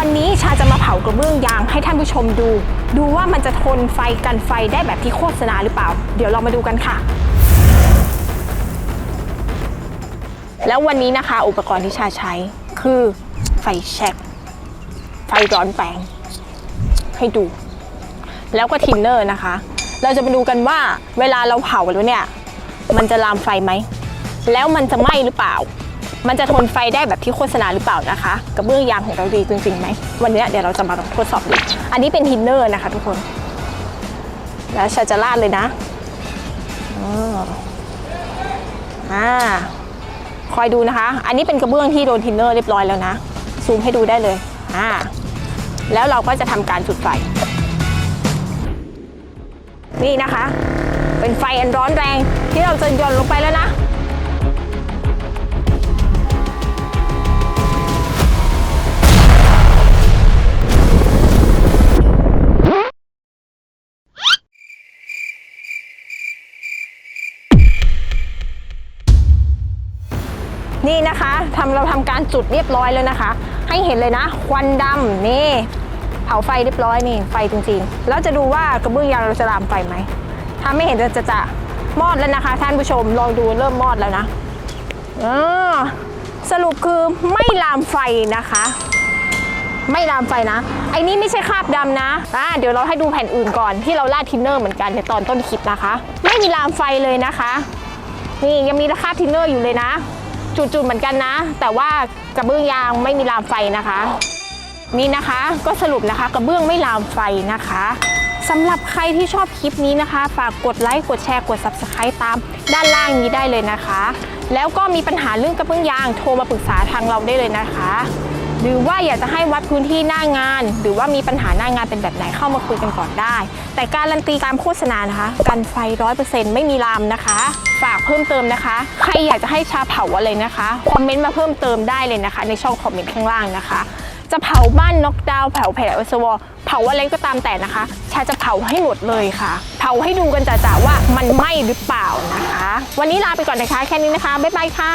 วันนี้ชาจะมาเผากระเบื้องยางให้ท่านผู้ชมดู ดูว่ามันจะทนไฟกันไฟได้แบบที่โฆษณาหรือเปล่า เดี๋ยวเรามาดูกันค่ะ แล้ววันนี้นะคะ อุปกรณ์ที่ชาใช้คือไฟแช็กไฟร้อนแปลงให้ดู แล้วก็ทินเนอร์นะคะ เราจะมาดูกันว่าเวลาเราเผาแล้วเนี่ย มันจะลามไฟไหม แล้วมันจะไหม้หรือเปล่า มันจะทนไฟได้แบบที่โฆษณาหรือเปล่านะคะกระเบื้องยางของเราดีจริงๆไหมวันนี้เดี๋ยวเราจะมาลองทดสอบดูอันนี้เป็นทินเนอร์นะคะทุกคน แล้วชาจะลาดเลยนะอ๋ออ่าคอยดูนะคะ อันนี้เป็นกระเบื้องที่โดนทินเนอร์เรียบร้อยแล้วนะ ซูมให้ดูได้เลยอ่าแล้วเราก็จะทำการจุดไฟ นี่นะคะ เป็นไฟอันร้อนแรงที่เราจะย่อนลงไปแล้วนะ นี่นะคะทำเราทำการจุดเรียบร้อยแล้วนะคะ ให้เห็นเลยนะ ควันดำนี่เผาไฟเรียบร้อยนี่ไฟจริงๆ แล้วจะดูว่ากระเบื้องยางเราจะลามไฟไหมถ้าไม่เห็นจะจะจะมอดแล้วนะคะ ท่านผู้ชมลองดูเริ่มมอดแล้วนะเออสรุปคือไม่ลามไฟนะคะ ไม่ลามไฟนะไอ้นี่ไม่ใช่คราบดำนะอ่าเดี๋ยวเราให้ดูแผ่นอื่นก่อนที่เราลาดทินเนอร์เหมือนกันในตอนต้นคลิปนะคะ ไม่มีลามไฟเลยนะคะ นี่ยังมีคราบทินเนอร์อยู่เลยนะ จุดๆเหมือนกันนะ แต่ว่ากระเบื้องยางไม่มีลามไฟนะคะ นี่นะคะก็สรุปนะคะกระเบื้องไม่ลามไฟนะคะสำหรับใครที่ชอบคลิปนี้นะคะ ฝากกดไลค์กดแชร์กด subscribe ตามด้านล่างนี้ได้เลยนะคะ แล้วก็มีปัญหาเรื่องกระเบื้องยางโทรมาปรึกษาทางเราได้เลยนะคะ หรือว่าอยากจะให้วัดพื้นที่หน้างาน หรือว่ามีปัญหาหน้างานเป็นแบบไหนเข้ามาคุยกันก่อนได้ แต่การันตีตามโฆษณานะคะ กันไฟร้อยเปอร์เซ็นต์ไม่มีลามนะคะ ฝากเพิ่มเติมนะคะ ใครอยากจะให้ชาเผาอะไรนะคะ คอมเมนต์มาเพิ่มเติมได้เลยนะคะ ในช่องคอมเมนต์ข้างล่างนะคะ จะเผาบ้านน็อกดาวน์เผาแผลอสวเผาอะไรก็ตามแต่นะคะ ชาจะเผาให้หมดเลยค่ะ เผาให้ดูกันจ่าๆว่ามันไหม้หรือเปล่านะคะ วันนี้ลาไปก่อนนะคะ แค่นี้นะคะบ๊ายบายค่ะ